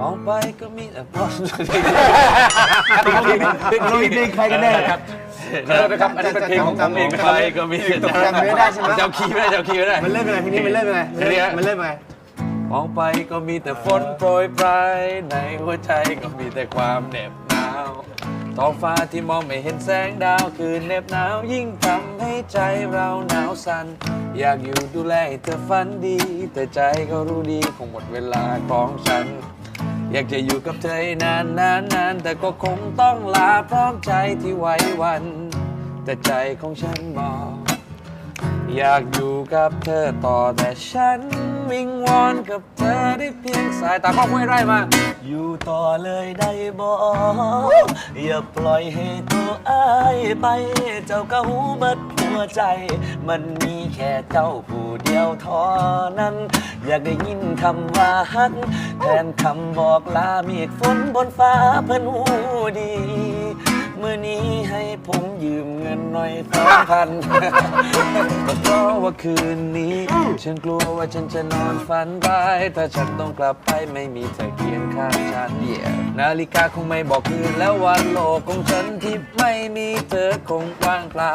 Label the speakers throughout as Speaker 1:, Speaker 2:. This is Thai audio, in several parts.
Speaker 1: มองไปก็มีแต่พอ
Speaker 2: เราเพลงใครกันแน่ครับ
Speaker 1: นะครับอันนี้เป็นเพลงของผมเองนะครับไปก็มีแต่
Speaker 2: จำเนื้อได้ใช่ไหม
Speaker 1: เจ้าคีย์ไม่ได้เจ้าคีย์ไม่ได้
Speaker 2: มันเริ่มยังไงเพลงนี้มันเริ่มยังไง
Speaker 1: เพลงนี้
Speaker 2: มันเริ่มยังไง
Speaker 1: มองไปก็มีแต่ฝนโปรยปลายในหัวใจก็มีแต่ความเหน็บหนาวท้องฟ้าที่มองไม่เห็นแสงดาวคือเหน็บหนาวยิ่งทำให้ใจเราหนาวสั่นอยากอยู่ดูแลให้เธอฝันดี แต่ใจก็รู้ดีคงหมดเวลาของฉัน อยากจะอยู่กับเธอให้นานนานนานแต่ก็คงต้องลาพร้อมใจที่ไหว้วัน แต่ใจของฉันบอก อยากอยู่กับเธอต่อแต่ฉันวิงวอนกับเธอได้เพียงสายตาข้อห้วยไร่มา อยู่ต่อเลยได้บอก อย่าปล่อยให้ตัวอ้ายไป เจ้าก็หูเบิด หัวใจ มันมีแค่เจ้าผู้เดียวเท่านั้น อยากได้ยินคำว่าฮักแทนคำบอกลาเมฆฝนบนฟ้าเพิ่นหูดี เมื่อนี้ให้ผมยืมเงินหน่อยสองพันก็เพราะว่าคืนนี้ ฉันกลัวว่าฉันจะนอนฝันร้าย ถ้าฉันต้องกลับไปไม่มีเธอเคียงข้างฉัน นาฬิกาคงไม่บอกคืนแล้ววันโลกของฉันที่ไม่มีเธอคงว่างเปล่า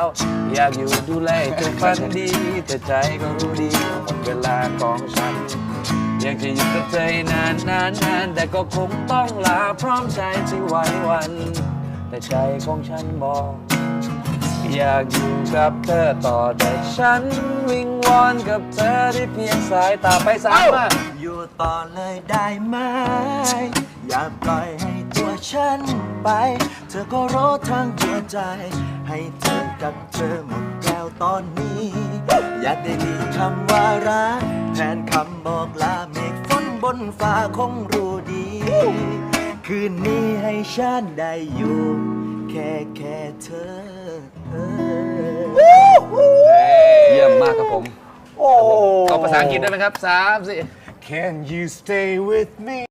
Speaker 1: อยากอยู่ดูแลเธอฝันดีแต่ใจก็รู้ดีว่าหมดเวลาของฉัน อยากจะอยู่กับเธอให้นานนานนานแต่ก็คงต้องลาพร้อมใจที่ไหววัน แต่ใจของฉันบอกอยากอยู่กับเธอต่อแต่ฉันวิงวอนกับเธอได้เพียงสายตาไปสามา
Speaker 2: อยู่ต่อเลยได้ไหม ปล่อยให้ตัวฉันไป เธอก็รู้ทั้งหัวใจ ให้เธอกับเธอหมดแล้วตอนนี้ อยากได้ยินคำว่ารักแทนคำบอกลาเมฆฝนบนฟ้าคงรู้ดี คืนนี้ให้ฉันได้อยู่ แค่แค่เธอ
Speaker 1: เยี่ยมมากครับผมเอาภาษาอังกฤษได้ไหมครับสามสี่
Speaker 2: Can you stay with me